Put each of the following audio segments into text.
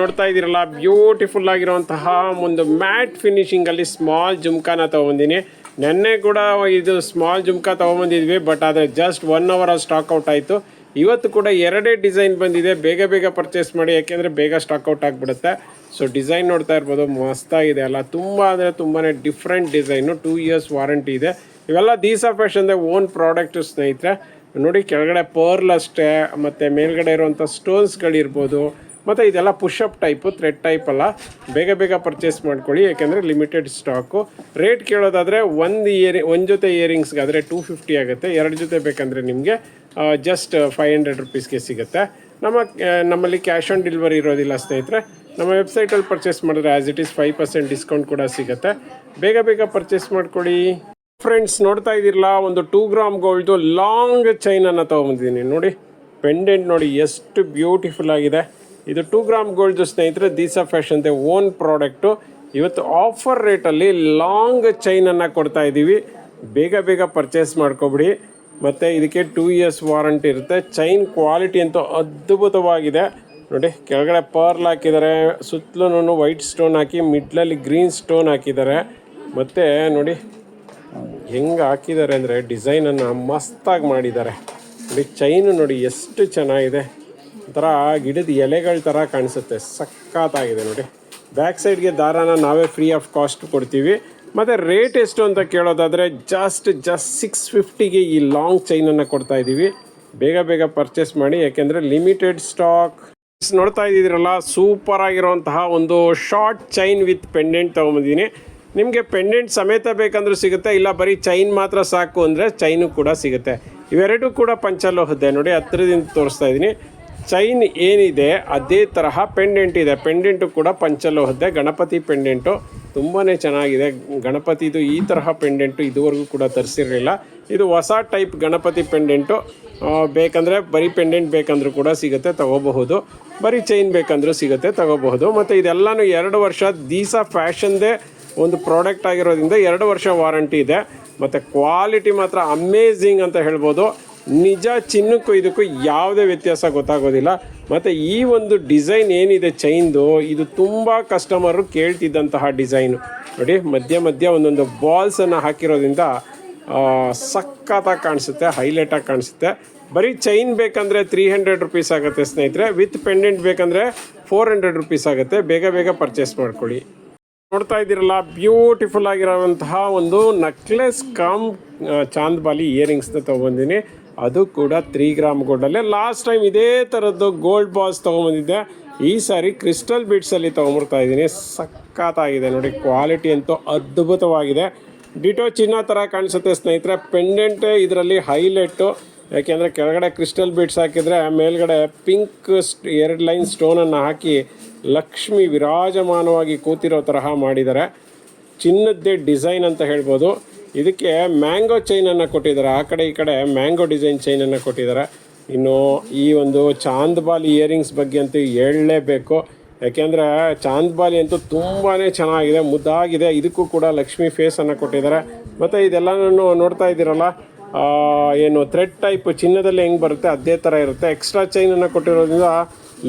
ನೋಡ್ತಾ ಇದ್ದೀರಲ್ಲ? ಬ್ಯೂಟಿಫುಲ್ ಆಗಿರುವಂತಹ ಒಂದು ಮ್ಯಾಟ್ ಫಿನಿಶಿಂಗಲ್ಲಿ ಸ್ಮಾಲ್ ಜುಮ್ಕಾನ ತಗೊಂಡಿನಿ. ನೆನ್ನೆ ಕೂಡ ಇದು ಸ್ಮಾಲ್ ಜುಮ್ಕಾ ತಗೊಂಬಂದಿದ್ವಿ ಬಟ್ ಆದರೆ just one hour stock out ಆಯಿತು. ಇವತ್ತು ಕೂಡ ಎರಡೇ ಡಿಸೈನ್ ಬಂದಿದೆ. ಬೇಗ ಬೇಗ ಪರ್ಚೇಸ್ ಮಾಡಿ, ಯಾಕೆಂದರೆ ಬೇಗ ಸ್ಟಾಕ್ ಔಟ್ ಆಗಿಬಿಡುತ್ತೆ. ಸೊ ಡಿಸೈನ್ ನೋಡ್ತಾ ಇರ್ಬೋದು. ಮಸ್ತಾಗಿದೆ ಅಲ್ಲ. ತುಂಬ ಅಂದರೆ ತುಂಬಾ different design two years warranty ಇದೆ. ಇವೆಲ್ಲ ದೀಸಾ ಫ್ಯಾಷನ್ದೇ ಓನ್ ಪ್ರಾಡಕ್ಟ್ ಸ್ನೇಹಿತರೆ. ನೋಡಿ, ಕೆಳಗಡೆ ಪರ್ಲ್ ಅಷ್ಟೇ, ಮತ್ತು ಮೇಲ್ಗಡೆ ಇರುವಂಥ ಸ್ಟೋನ್ಸ್ಗಳಿರ್ಬೋದು ಮತ್ತು ಇದೆಲ್ಲ ಪುಷಪ್ ಟೈಪು ಥ್ರೆಡ್ ಟೈಪ್ ಅಲ್ಲ. ಬೇಗ ಬೇಗ ಪರ್ಚೇಸ್ ಮಾಡ್ಕೊಳ್ಳಿ ಯಾಕೆಂದರೆ ಲಿಮಿಟೆಡ್ ಸ್ಟಾಕು ರೇಟ್ ಕೇಳೋದಾದರೆ ಒಂದು ಇಯರ್ ಒಂದು ಜೊತೆ ಇಯರಿಂಗ್ಸ್ಗಾದರೆ ಟೂ ಫಿಫ್ಟಿ ಆಗುತ್ತೆ. ಎರಡು ಜೊತೆ ಬೇಕಂದರೆ ನಿಮಗೆ ಜಸ್ಟ್ ಫೈವ್ ಹಂಡ್ರೆಡ್ ರುಪೀಸ್ಗೆ ಸಿಗುತ್ತೆ. ನಮ್ಮ ನಮ್ಮಲ್ಲಿ ಕ್ಯಾಶ್ ಆನ್ ಡೆಲಿವರಿ ಇರೋದಿಲ್ಲ ಸ್ನೇಹಿತರೆ. ನಮ್ಮ ವೆಬ್ಸೈಟಲ್ಲಿ ಪರ್ಚೇಸ್ ಮಾಡಿದ್ರೆ as it is five percent discount ಕೂಡ ಸಿಗುತ್ತೆ. ಬೇಗ ಬೇಗ ಪರ್ಚೇಸ್ ಮಾಡ್ಕೊಳ್ಳಿ. ಫ್ರೆಂಡ್ಸ್ ನೋಡ್ತಾ ಇದ್ದೀರಲ್ಲ, ಒಂದು ಟೂ ಗ್ರಾಮ್ ಗೋಲ್ಡು ಲಾಂಗ್ ಚೈನನ್ನು ತೊಗೊಂಬಂದಿದ್ದೀನಿ ನೋಡಿ ಪೆಂಡೆಂಟ್ ನೋಡಿ, ಎಷ್ಟು ಬ್ಯೂಟಿಫುಲ್ ಆಗಿದೆ. ಇದು ಟೂ ಗ್ರಾಮ್ ಗೋಲ್ಡ್ ಸ್ನೇಹಿತರೆ Deesa fashion they own product ಇವತ್ತು ಆಫರ್ ರೇಟಲ್ಲಿ ಲಾಂಗ್ ಚೈನನ್ನು ಕೊಡ್ತಾ ಇದ್ದೀವಿ ಬೇಗ ಬೇಗ ಪರ್ಚೇಸ್ ಮಾಡ್ಕೊಬಿಡಿ. ಮತ್ತು ಇದಕ್ಕೆ ಟೂ ಇಯರ್ಸ್ ವಾರಂಟಿ ಇರುತ್ತೆ. ಚೈನ್ ಕ್ವಾಲಿಟಿ ಅಂತೂ ಅದ್ಭುತವಾಗಿದೆ. ನೋಡಿ, ಕೆಳಗಡೆ ಪರ್ಲ್ ಹಾಕಿದ್ದಾರೆ. ಸುತ್ತಲೂ ವೈಟ್ ಸ್ಟೋನ್ ಹಾಕಿ ಮಿಡ್ಲಲ್ಲಿ ಗ್ರೀನ್ ಸ್ಟೋನ್ ಹಾಕಿದ್ದಾರೆ. ಮತ್ತು ನೋಡಿ, ಹೆಂಗೆ ಹಾಕಿದ್ದಾರೆ ಅಂದರೆ ಡಿಸೈನನ್ನು ಮಸ್ತಾಗಿ ಮಾಡಿದ್ದಾರೆ. ನೋಡಿ ಚೈನು ನೋಡಿ ಎಷ್ಟು ಚೆನ್ನಾಗಿದೆ. ಒಂಥರ ಗಿಡದ ಎಲೆಗಳ ಥರ ಕಾಣಿಸುತ್ತೆ. ಸಖತ್ತಾಗಿದೆ ನೋಡಿ. ಬ್ಯಾಕ್ ಸೈಡ್ಗೆ ದಾರಾನ ನಾವೇ ಫ್ರೀ ಆಫ್ ಕಾಸ್ಟ್ ಕೊಡ್ತೀವಿ. ಮತ್ತು ರೇಟ್ ಎಷ್ಟು ಅಂತ ಕೇಳೋದಾದರೆ ಜಸ್ಟ್ ಜಸ್ಟ್ ಸಿಕ್ಸ್ ಫಿಫ್ಟಿಗೆ ಈ ಲಾಂಗ್ ಚೈನನ್ನು ಕೊಡ್ತಾ ಇದ್ದೀವಿ ಬೇಗ ಬೇಗ ಪರ್ಚೇಸ್ ಮಾಡಿ, ಯಾಕೆಂದರೆ ಲಿಮಿಟೆಡ್ ಸ್ಟಾಕ್ ನೋಡ್ತಾ ಇದ್ದೀರಲ್ಲ ಸೂಪರ್ ಆಗಿರುವಂತಹ ಒಂದು ಶಾರ್ಟ್ ಚೈನ್ ವಿತ್ ಪೆಂಡೆಂಟ್ ತೊಗೊಂಬಂದಿದ್ದೀನಿ. ನಿಮಗೆ ಪೆಂಡೆಂಟ್ ಸಮೇತ ಬೇಕಂದ್ರೂ ಸಿಗುತ್ತೆ, ಇಲ್ಲ ಬರೀ ಚೈನ್ ಮಾತ್ರ ಸಾಕು ಅಂದರೆ ಚೈನು ಕೂಡ ಸಿಗುತ್ತೆ. ಇವೆರಡೂ ಕೂಡ ಪಂಚಲೋಹದ್ದೆ ನೋಡಿ, ಹತ್ತಿರದಿಂದ ತೋರಿಸ್ತಾ ಇದ್ದೀನಿ ಚೈನ್ ಏನಿದೆ, ಅದೇ ತರಹ ಪೆಂಡೆಂಟ್ ಇದೆ. ಪೆಂಡೆಂಟು ಕೂಡ ಪಂಚಲೋಹದ್ದೆ, ಗಣಪತಿ ಪೆಂಡೆಂಟು ತುಂಬಾ ಚೆನ್ನಾಗಿದೆ. ಗಣಪತಿದು ಈ ತರಹ ಪೆಂಡೆಂಟು ಇದುವರೆಗೂ ಕೂಡ ತರಿಸಿರಲಿಲ್ಲ. ಇದು ಹೊಸ ಟೈಪ್ ಗಣಪತಿ ಪೆಂಡೆಂಟು ಬೇಕಂದರೆ ಬರೀ ಪೆಂಡೆಂಟ್ ಬೇಕಂದ್ರೂ ಕೂಡ ಸಿಗುತ್ತೆ, ತಗೋಬಹುದು. ಬರೀ ಚೈನ್ ಬೇಕಂದ್ರೂ ಸಿಗುತ್ತೆ, ತಗೋಬಹುದು. ಮತ್ತು ಇದೆಲ್ಲನೂ ಎರಡು ವರ್ಷ, ದೀಸಾ ಫ್ಯಾಷನ್ದೇ ಒಂದು ಪ್ರಾಡಕ್ಟ್ ಆಗಿರೋದ್ರಿಂದ ಎರಡು ವರ್ಷ ವಾರಂಟಿ ಇದೆ. ಮತ್ತು ಕ್ವಾಲಿಟಿ ಮಾತ್ರ ಅಮೇಝಿಂಗ್ ಅಂತ ಹೇಳ್ಬೋದು. ನಿಜ ಚಿನ್ನಕ್ಕೂ ಇದಕ್ಕೂ ಯಾವುದೇ ವ್ಯತ್ಯಾಸ ಗೊತ್ತಾಗೋದಿಲ್ಲ. ಮತ್ತು ಈ ಒಂದು ಡಿಸೈನ್ ಏನಿದೆ ಚೈನ್ದು, ಇದು ತುಂಬ ಕಸ್ಟಮರು ಕೇಳ್ತಿದ್ದಂತಹ ಡಿಸೈನು. ನೋಡಿ, ಮಧ್ಯ ಮಧ್ಯ ಒಂದೊಂದು ಬಾಲ್ಸನ್ನು ಹಾಕಿರೋದ್ರಿಂದ ಸಖತ್ತಾಗಿ ಕಾಣಿಸುತ್ತೆ ಹೈಲೈಟಾಗಿ ಕಾಣಿಸುತ್ತೆ. ಬರೀ ಚೈನ್ ಬೇಕಂದರೆ ತ್ರೀ ಹಂಡ್ರೆಡ್ ರುಪೀಸ್ ಆಗುತ್ತೆ ಸ್ನೇಹಿತರೆ. ವಿತ್ ಪೆಂಡೆಂಟ್ ಬೇಕಂದರೆ ಫೋರ್ ಹಂಡ್ರೆಡ್ ರುಪೀಸ್ ಆಗುತ್ತೆ. ಬೇಗ ಬೇಗ ಪರ್ಚೇಸ್ ಮಾಡ್ಕೊಳ್ಳಿ. ನೋಡ್ತಾ ಇದ್ದೀರಲ್ಲ ಬ್ಯೂಟಿಫುಲ್ ಆಗಿರೋವಂತಹ ಒಂದು ನಕ್ಲೆಸ್ ಕಮ್ ಚಾಂದ್ಬಾಲಿ ಇಯರಿಂಗ್ಸ್ನ ತೊಗೊಂಬಂದಿನಿ. ಅದು ಕೂಡ ತ್ರೀ ಗ್ರಾಮ್ ಗೋಲ್ಡಲ್ಲೇ ಲಾಸ್ಟ್ ಟೈಮ್ ಇದೇ ಥರದ್ದು ಗೋಲ್ಡ್ ಬಾಸ್ ತೊಗೊಂಬಂದಿದ್ದೆ. ಈ ಸಾರಿ ಕ್ರಿಸ್ಟಲ್ ಬಿಡ್ಸಲ್ಲಿ ತೊಗೊಂಬರ್ತಾ ಇದ್ದೀನಿ. ಸಖತ್ತಾಗಿದೆ ನೋಡಿ ಕ್ವಾಲಿಟಿ ಅಂತೂ ಅದ್ಭುತವಾಗಿದೆ. ಡಿಟೋ ಚಿನ್ನ ಥರ ಕಾಣಿಸುತ್ತೆ ಸ್ನೇಹಿತರೆ. ಪೆಂಡೆಂಟ್ ಇದರಲ್ಲಿ ಹೈಲೈಟು ಯಾಕೆಂದರೆ ಕೆಳಗಡೆ ಕ್ರಿಸ್ಟಲ್ ಬಿಟ್ಸ್ ಹಾಕಿದರೆ, ಮೇಲ್ಗಡೆ ಪಿಂಕ್ ಎರಡು ಲೈನ್ ಸ್ಟೋನನ್ನು ಹಾಕಿ ಲಕ್ಷ್ಮಿ ವಿರಾಜಮಾನವಾಗಿ ಕೂತಿರೋ ತರಹ ಮಾಡಿದ್ದಾರೆ. ಚಿನ್ನದ್ದೇ ಡಿಸೈನ್ ಅಂತ ಹೇಳ್ಬೋದು. ಇದಕ್ಕೆ ಮ್ಯಾಂಗೋ ಚೈನನ್ನು ಕೊಟ್ಟಿದ್ದಾರೆ. ಆ ಕಡೆ, ಈ ಕಡೆ ಮ್ಯಾಂಗೋ ಡಿಸೈನ್ ಚೈನನ್ನು ಕೊಟ್ಟಿದ್ದಾರೆ. ಇನ್ನು ಈ ಒಂದು ಚಾಂದ್ಬಾಲಿ ಇಯರಿಂಗ್ಸ್ ಬಗ್ಗೆ ಅಂತೂ ಹೇಳಲೇಬೇಕು. ಯಾಕೆಂದರೆ ಚಾಂದ್ಬಾಲಿ ಅಂತೂ ತುಂಬಾ ಚೆನ್ನಾಗಿದೆ, ಮುದ್ದಾಗಿದೆ. ಇದಕ್ಕೂ ಕೂಡ ಲಕ್ಷ್ಮಿ ಫೇಸನ್ನು ಕೊಟ್ಟಿದ್ದಾರೆ. ಮತ್ತು ಇದೆಲ್ಲನೂ ನೋಡ್ತಾ ಇದ್ದೀರಲ್ಲ ಏನು ಥ್ರೆಡ್ ಟೈಪ್ ಚಿನ್ನದಲ್ಲಿ ಹೆಂಗೆ ಬರುತ್ತೆ, ಅದೇ ಥರ ಇರುತ್ತೆ. ಎಕ್ಸ್ಟ್ರಾ ಚೈನನ್ನು ಕೊಟ್ಟಿರೋದ್ರಿಂದ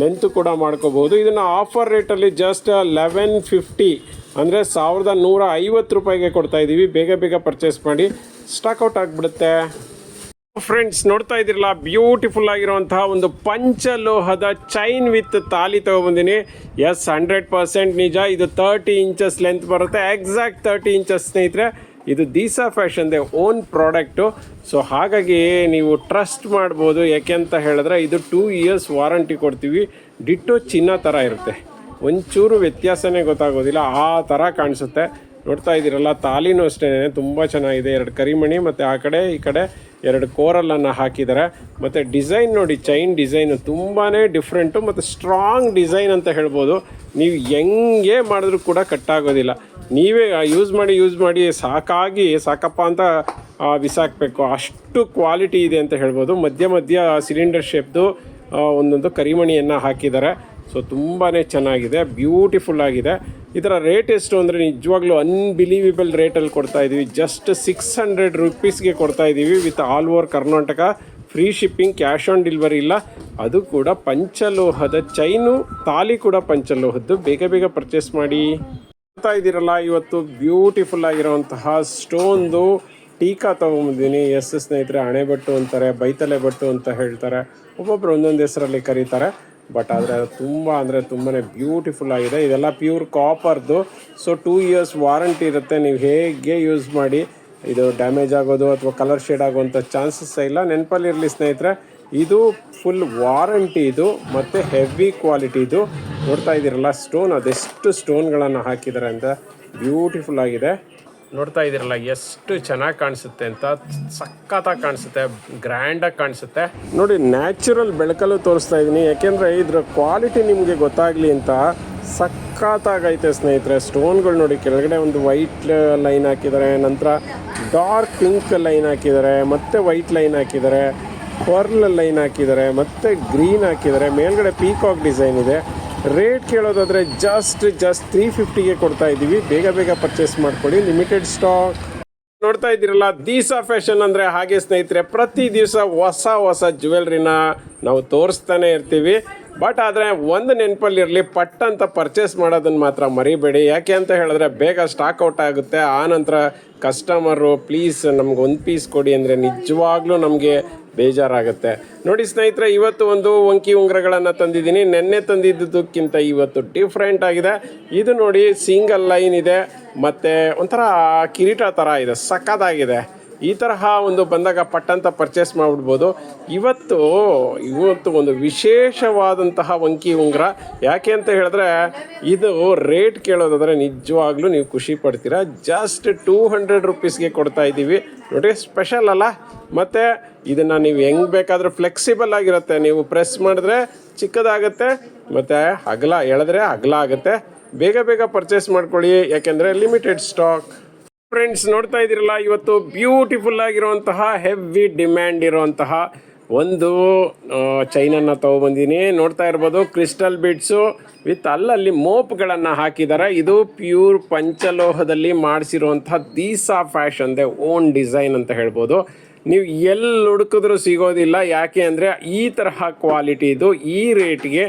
ಲೆಂತ್ ಕೂಡ ಮಾಡ್ಕೋಬೋದು ಇದನ್ನು ಆಫರ್ ರೇಟಲ್ಲಿ ಜಸ್ಟ್ ಲೆವೆನ್ ಫಿಫ್ಟಿ ಅಂದರೆ ಸಾವಿರದ ನೂರ ಐವತ್ತು ರೂಪಾಯಿಗೆ ಕೊಡ್ತಾ ಇದ್ದೀವಿ ಬೇಗ ಬೇಗ ಪರ್ಚೇಸ್ ಮಾಡಿ. ಸ್ಟಾಕ್ಔಟ್ ಆಗಿಬಿಡುತ್ತೆ. ಫ್ರೆಂಡ್ಸ್ ನೋಡ್ತಾ ಇದ್ದೀರಲ್ಲ ಬ್ಯೂಟಿಫುಲ್ ಆಗಿರುವಂತಹ ಒಂದು ಪಂಚಲೋಹದ ಚೈನ್ ವಿತ್ ತಾಲಿ ತಗೊಬಂದಿನಿ ಎಸ್ ಹಂಡ್ರೆಡ್ ಪರ್ಸೆಂಟ್ ನಿಜ. ಇದು ತರ್ಟಿ ಇಂಚಸ್ ಲೆಂತ್ ಬರುತ್ತೆ. ಎಕ್ಸಾಕ್ಟ್ ತರ್ಟಿ ಇಂಚಸ್ ಸ್ನೇಹಿತರೆ, ಇದು ದೀಸಾ ಫ್ಯಾಷನ್ದೇ ಓನ್ ಪ್ರಾಡಕ್ಟು ಸೊ ಹಾಗಾಗಿ ನೀವು ಟ್ರಸ್ಟ್ ಮಾಡ್ಬೋದು. ಯಾಕೆ ಅಂತ ಹೇಳಿದ್ರೆ, ಇದು ಟೂ ಇಯರ್ಸ್ ವಾರಂಟಿ ಕೊಡ್ತೀವಿ. ಡಿಟ್ಟೋ ಚಿನ್ನ ಥರ ಇರುತ್ತೆ. ಒಂಚೂರು ವ್ಯತ್ಯಾಸನೇ ಗೊತ್ತಾಗೋದಿಲ್ಲ. ಆ ಥರ ಕಾಣಿಸುತ್ತೆ. ನೋಡ್ತಾ ಇದ್ದೀರಲ್ಲ, ತಾಲಿನೂ ಅಷ್ಟೇ ತುಂಬ ಚೆನ್ನಾಗಿದೆ. ಎರಡು ಕರಿಮಣಿ ಮತ್ತು ಆ ಕಡೆ, ಈ ಕಡೆ ಎರಡು ಕೋರಲನ್ನು ಹಾಕಿದ್ದಾರೆ. ಮತ್ತು ಡಿಸೈನ್ ನೋಡಿ, ಚೈನ್ ಡಿಸೈನು ತುಂಬಾ ಡಿಫ್ರೆಂಟು ಮತ್ತು ಸ್ಟ್ರಾಂಗ್ ಡಿಸೈನ್ ಅಂತ ಹೇಳ್ಬೋದು. ನೀವು ಹೆಂಗೆ ಮಾಡಿದ್ರೂ ಕೂಡ ಕಟ್ಟಾಗೋದಿಲ್ಲ ನೀವೇ ಯೂಸ್ ಮಾಡಿ ಯೂಸ್ ಮಾಡಿ ಸಾಕಾಗಿ, ಸಾಕಪ್ಪ ಅಂತ ಬಿಸಾಕಬೇಕು. ಅಷ್ಟು ಕ್ವಾಲಿಟಿ ಇದೆ ಅಂತ ಹೇಳ್ಬೋದು. ಮಧ್ಯ ಮಧ್ಯ ಸಿಲಿಂಡರ್ ಶೇಪ್ದು ಒಂದೊಂದು ಕರಿಮಣಿಯನ್ನು ಹಾಕಿದ್ದಾರೆ. ಸೊ ತುಂಬಾ ಚೆನ್ನಾಗಿದೆ ಬ್ಯೂಟಿಫುಲ್ ಆಗಿದೆ. ಇದರ ರೇಟ್ ಎಷ್ಟು ಅಂದರೆ ನಿಜವಾಗ್ಲೂ ಅನ್ಬಿಲೀವಿಬಲ್ ರೇಟಲ್ಲಿ ಕೊಡ್ತಾ ಇದ್ದೀವಿ ಜಸ್ಟ್ ಸಿಕ್ಸ್ ಹಂಡ್ರೆಡ್ ರುಪೀಸ್ಗೆ ಕೊಡ್ತಾ ಇದ್ದೀವಿ with all over Karnataka free shipping cash on delivery ಇಲ್ಲ. ಅದು ಕೂಡ ಪಂಚಲೋಹದ ಚೈನು ತಾಲಿ ಕೂಡ ಪಂಚಲೋಹದ್ದು. ಬೇಗ ಬೇಗ ಪರ್ಚೇಸ್ ಮಾಡಿ. ನೋಡ್ತಾ ಇದ್ದೀರಲ್ಲ, ಇವತ್ತು ಬ್ಯೂಟಿಫುಲ್ ಆಗಿರುವಂತಹ ಸ್ಟೋನ್ದು ಟೀಕಾ ತೊಗೊಂಬಂದಿನಿ. ಎಸ್ ಸ್ನೇಹಿತರೆ, ಹಣೆಬಟ್ಟು ಅಂತಾರೆ ಬೈತಲೆ ಬಟ್ಟು ಅಂತ ಹೇಳ್ತಾರೆ. ಒಬ್ಬೊಬ್ರು ಒಂದೊಂದು ಹೆಸರಲ್ಲಿ ಕರೀತಾರೆ. ಬಟ್ ಆದರೆ ತುಂಬ ಅಂದರೆ ತುಂಬಾ ಬ್ಯೂಟಿಫುಲ್ ಆಗಿದೆ. ಇದೆಲ್ಲ ಪ್ಯೂರ್ ಕಾಪರ್ದು ಸೊ ಟೂ ಇಯರ್ಸ್ ವಾರಂಟಿ ಇರುತ್ತೆ. ನೀವು ಹೇಗೆ ಯೂಸ್ ಮಾಡಿ, ಇದು ಡ್ಯಾಮೇಜ್ ಆಗೋದು ಅಥವಾ ಕಲರ್ ಶೇಡ್ ಆಗುವಂಥ ಚಾನ್ಸಸ್ ಇಲ್ಲ. ನೆನಪಲ್ಲಿರಲಿ ಸ್ನೇಹಿತರೆ, ಇದು ಫುಲ್ ವಾರಂಟಿ ಇದು ಮತ್ತು ಹೆವಿ ಕ್ವಾಲಿಟಿ ಇದು. ನೋಡ್ತಾ ಇದ್ದೀರಲ್ಲ ಸ್ಟೋನ್ ಅದೆಷ್ಟು ಸ್ಟೋನ್ಗಳನ್ನು ಹಾಕಿದ್ದಾರೆ ಅಂತ. ಬ್ಯೂಟಿಫುಲ್ ಆಗಿದೆ. ನೋಡ್ತಾ ಇದ್ದೀರಲ್ಲ, ಎಷ್ಟು ಚೆನ್ನಾಗಿ ಕಾಣಿಸುತ್ತೆ ಅಂತ, ಸಖತ್ತಾಗಿ ಕಾಣಿಸುತ್ತೆ ಗ್ರ್ಯಾಂಡಾಗಿ ಕಾಣಿಸುತ್ತೆ. ನೋಡಿ ನ್ಯಾಚುರಲ್ ಬೆಳಕಲ್ಲೂ ತೋರಿಸ್ತಾ ಇದ್ದೀನಿ. ಯಾಕೆಂದರೆ ಇದರ ಕ್ವಾಲಿಟಿ ನಿಮಗೆ ಗೊತ್ತಾಗಲಿ ಅಂತ ಸಖತ್ತಾಗೈತೆ ಸ್ನೇಹಿತರೆ ಸ್ಟೋನ್ಗಳು ನೋಡಿ, ಕೆಳಗಡೆ ಒಂದು ವೈಟ್ ಲೈನ್ ಹಾಕಿದ್ದಾರೆ, ನಂತರ ಡಾರ್ಕ್ ಪಿಂಕ್ ಲೈನ್ ಹಾಕಿದ್ದಾರೆ, ಮತ್ತೆ ವೈಟ್ ಲೈನ್ ಹಾಕಿದ್ದಾರೆ ಪರ್ಲ್ ಲೈನ್ ಹಾಕಿದ್ದಾರೆ, ಮತ್ತೆ ಗ್ರೀನ್ ಹಾಕಿದ್ದಾರೆ, ಮೇಲ್ಗಡೆ ಪೀಕಾಕ್ ಡಿಸೈನ್ ಇದೆ. ರೇಟ್ ಕೇಳೋದಾದರೆ ಜಸ್ಟ್ ಜಸ್ಟ್ ತ್ರೀ ಫಿಫ್ಟಿಗೆ ಕೊಡ್ತಾ ಇದ್ದೀವಿ. ಬೇಗ ಬೇಗ ಪರ್ಚೇಸ್ ಮಾಡ್ಕೊಳ್ಳಿ. ಲಿಮಿಟೆಡ್ ಸ್ಟಾಕ್ ನೋಡ್ತಾ ಇದ್ದೀರಲ್ಲ ದೀಸಾ ಫ್ಯಾಷನ್ ಅಂದರೆ ಹಾಗೆ ಸ್ನೇಹಿತರೆ, ಪ್ರತಿ ದಿವಸ ಹೊಸ ಹೊಸ ಜ್ಯುವೆಲ್ರಿನ ನಾವು ತೋರಿಸ್ತಾನೆ ಇರ್ತೀವಿ. ಬಟ್ ಆದರೆ ಒಂದು ನೆನಪಲ್ಲಿರಲಿ, ಪಟ್ ಅಂತ ಪರ್ಚೇಸ್ ಮಾಡೋದನ್ನು ಮಾತ್ರ ಮರಿಬೇಡಿ. ಯಾಕೆ ಅಂತ ಹೇಳಿದ್ರೆ, ಬೇಗ ಸ್ಟಾಕ್ ಔಟ್ ಆಗುತ್ತೆ. ಆನಂತರ ನಂತರ ಕಸ್ಟಮರು ಪ್ಲೀಸ್ ನಮ್ಗೆ ಒಂದು ಪೀಸ್ ಕೊಡಿ ಅಂದರೆ ನಿಜವಾಗ್ಲೂ ನಮಗೆ ಬೇಜಾರಾಗುತ್ತೆ. ನೋಡಿ ಸ್ನೇಹಿತರೆ, ಇವತ್ತು ಒಂದು ಒಂಕಿ ಉಂಗುರಗಳನ್ನು ತಂದಿದ್ದೀನಿ. ನೆನ್ನೆ ತಂದಿದ್ದಕ್ಕಿಂತ ಇವತ್ತು ಡಿಫ್ರೆಂಟ್ ಆಗಿದೆ. ಇದು ನೋಡಿ ಸಿಂಗಲ್ ಲೈನ್ ಇದೆ. ಮತ್ತು ಒಂಥರ ಕಿರೀಟ ಥರ ಇದೆ. ಸಖತ್ತಾಗಿದೆ. ಈ ತರಹ ಒಂದು ಬಂದಾಗ ಪಟ್ಟಂತ ಪರ್ಚೇಸ್ ಮಾಡಿಬಿಡ್ಬೋದು. ಇವತ್ತು ಇವತ್ತು ಒಂದು ವಿಶೇಷವಾದಂತಹ ವಂಕಿ ಉಂಗುರ. ಯಾಕೆ ಅಂತ ಹೇಳಿದ್ರೆ, ಇದು ರೇಟ್ ಕೇಳೋದಾದ್ರೆ ನಿಜವಾಗ್ಲೂ ನೀವು ಖುಷಿ ಪಡ್ತೀರಾ. ಜಸ್ಟ್ ಟೂ ಹಂಡ್ರೆಡ್ ರುಪೀಸ್ಗೆ ಕೊಡ್ತಾ ಇದ್ದೀವಿ. ನೋಡಿ ಸ್ಪೆಷಲ್ ಅಲ್ಲ. ಮತ್ತು ಇದನ್ನು ನೀವು ಹೆಂಗೆ ಬೇಕಾದರೂ ಫ್ಲೆಕ್ಸಿಬಲ್ ಆಗಿರುತ್ತೆ. ನೀವು ಪ್ರೆಸ್ ಮಾಡಿದ್ರೆ ಚಿಕ್ಕದಾಗುತ್ತೆ, ಮತ್ತು ಅಗಲ ಎಳೆದ್ರೆ ಅಗಲ ಆಗುತ್ತೆ. ಬೇಗ ಬೇಗ ಪರ್ಚೇಸ್ ಮಾಡ್ಕೊಳ್ಳಿ. ಯಾಕೆಂದರೆ ಲಿಮಿಟೆಡ್ ಸ್ಟಾಕ್ ಫ್ರೆಂಡ್ಸ್ ನೋಡ್ತಾ ಇದ್ದೀರಲ್ಲ, ಇವತ್ತು ಬ್ಯೂಟಿಫುಲ್ ಆಗಿರುವಂತಹ ಹೆವಿ ಡಿಮ್ಯಾಂಡ್ ಇರುವಂತಹ ಒಂದು ಚೈನನ್ನು ತೊಗೊಬಂದಿನಿ ನೋಡ್ತಾ ಇರ್ಬೋದು ಕ್ರಿಸ್ಟಲ್ ಬಿಡ್ಸು ವಿತ್ ಅಲ್ಲಲ್ಲಿ ಮೋಪ್ಗಳನ್ನು ಹಾಕಿದ್ದಾರೆ ಇದು ಪ್ಯೂರ್ ಪಂಚಲೋಹದಲ್ಲಿ ಮಾಡಿಸಿರುವಂತಹ Deesa fashion they own design ಅಂತ ಹೇಳ್ಬೋದು. ನೀವು ಎಲ್ಲಿ ಹುಡುಕಿದ್ರೂ ಸಿಗೋದಿಲ್ಲ. ಯಾಕೆ ಅಂದರೆ, ಈ ತರಹ ಕ್ವಾಲಿಟಿ ಇದು, ಈ ರೇಟ್ಗೆ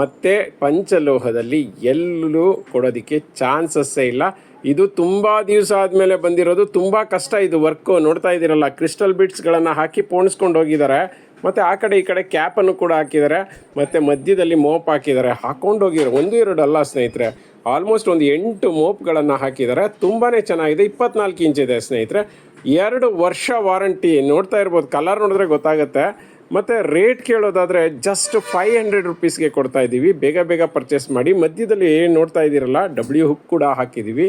ಮತ್ತು ಪಂಚಲೋಹದಲ್ಲಿ ಎಲ್ಲೂ ಕೊಡೋದಕ್ಕೆ ಚಾನ್ಸಸ್ಸೇ ಇಲ್ಲ. ಇದು ತುಂಬ ದಿವಸ ಆದಮೇಲೆ ಬಂದಿರೋದು, ತುಂಬ ಕಷ್ಟ ಇದು ವರ್ಕು ನೋಡ್ತಾ ಇದ್ದೀರಲ್ಲ ಕ್ರಿಸ್ಟಲ್ ಬಿಟ್ಸ್ಗಳನ್ನು ಹಾಕಿ ಪೋಣಿಸ್ಕೊಂಡು ಹೋಗಿದ್ದಾರೆ. ಮತ್ತು ಆ ಕಡೆ ಈ ಕಡೆ ಕ್ಯಾಪನ್ನು ಕೂಡ ಹಾಕಿದ್ದಾರೆ. ಮತ್ತು ಮಧ್ಯದಲ್ಲಿ ಮೋಪ್ ಹಾಕಿದ್ದಾರೆ. ಹಾಕೊಂಡು ಹೋಗಿರೋ ಒಂದು, ಎರಡು ಅಲ್ಲ ಸ್ನೇಹಿತರೆ. ಆಲ್ಮೋಸ್ಟ್ ಒಂದು ಎಂಟು ಮೋಪ್ಗಳನ್ನು ಹಾಕಿದ್ದಾರೆ. ತುಂಬಾ ಚೆನ್ನಾಗಿದೆ. ಇಪ್ಪತ್ನಾಲ್ಕು ಇಂಚ್ ಇದೆ ಸ್ನೇಹಿತರೆ. ಎರಡು ವರ್ಷ ವಾರಂಟಿ ನೋಡ್ತಾ ಇರ್ಬೋದು. ಕಲರ್ ನೋಡಿದ್ರೆ ಗೊತ್ತಾಗುತ್ತೆ. ಮತ್ತು ರೇಟ್ ಕೇಳೋದಾದರೆ ಜಸ್ಟ್ ಫೈವ್ ಹಂಡ್ರೆಡ್ ರುಪೀಸ್ಗೆ ಕೊಡ್ತಾ ಇದ್ದೀವಿ. ಬೇಗ ಬೇಗ ಪರ್ಚೇಸ್ ಮಾಡಿ. ಮಧ್ಯದಲ್ಲಿ ನೋಡ್ತಾ ಇದ್ದೀರಲ್ಲ ಡಬ್ಲ್ಯೂ ಹುಕ್ ಕೂಡ ಹಾಕಿದ್ದೀವಿ.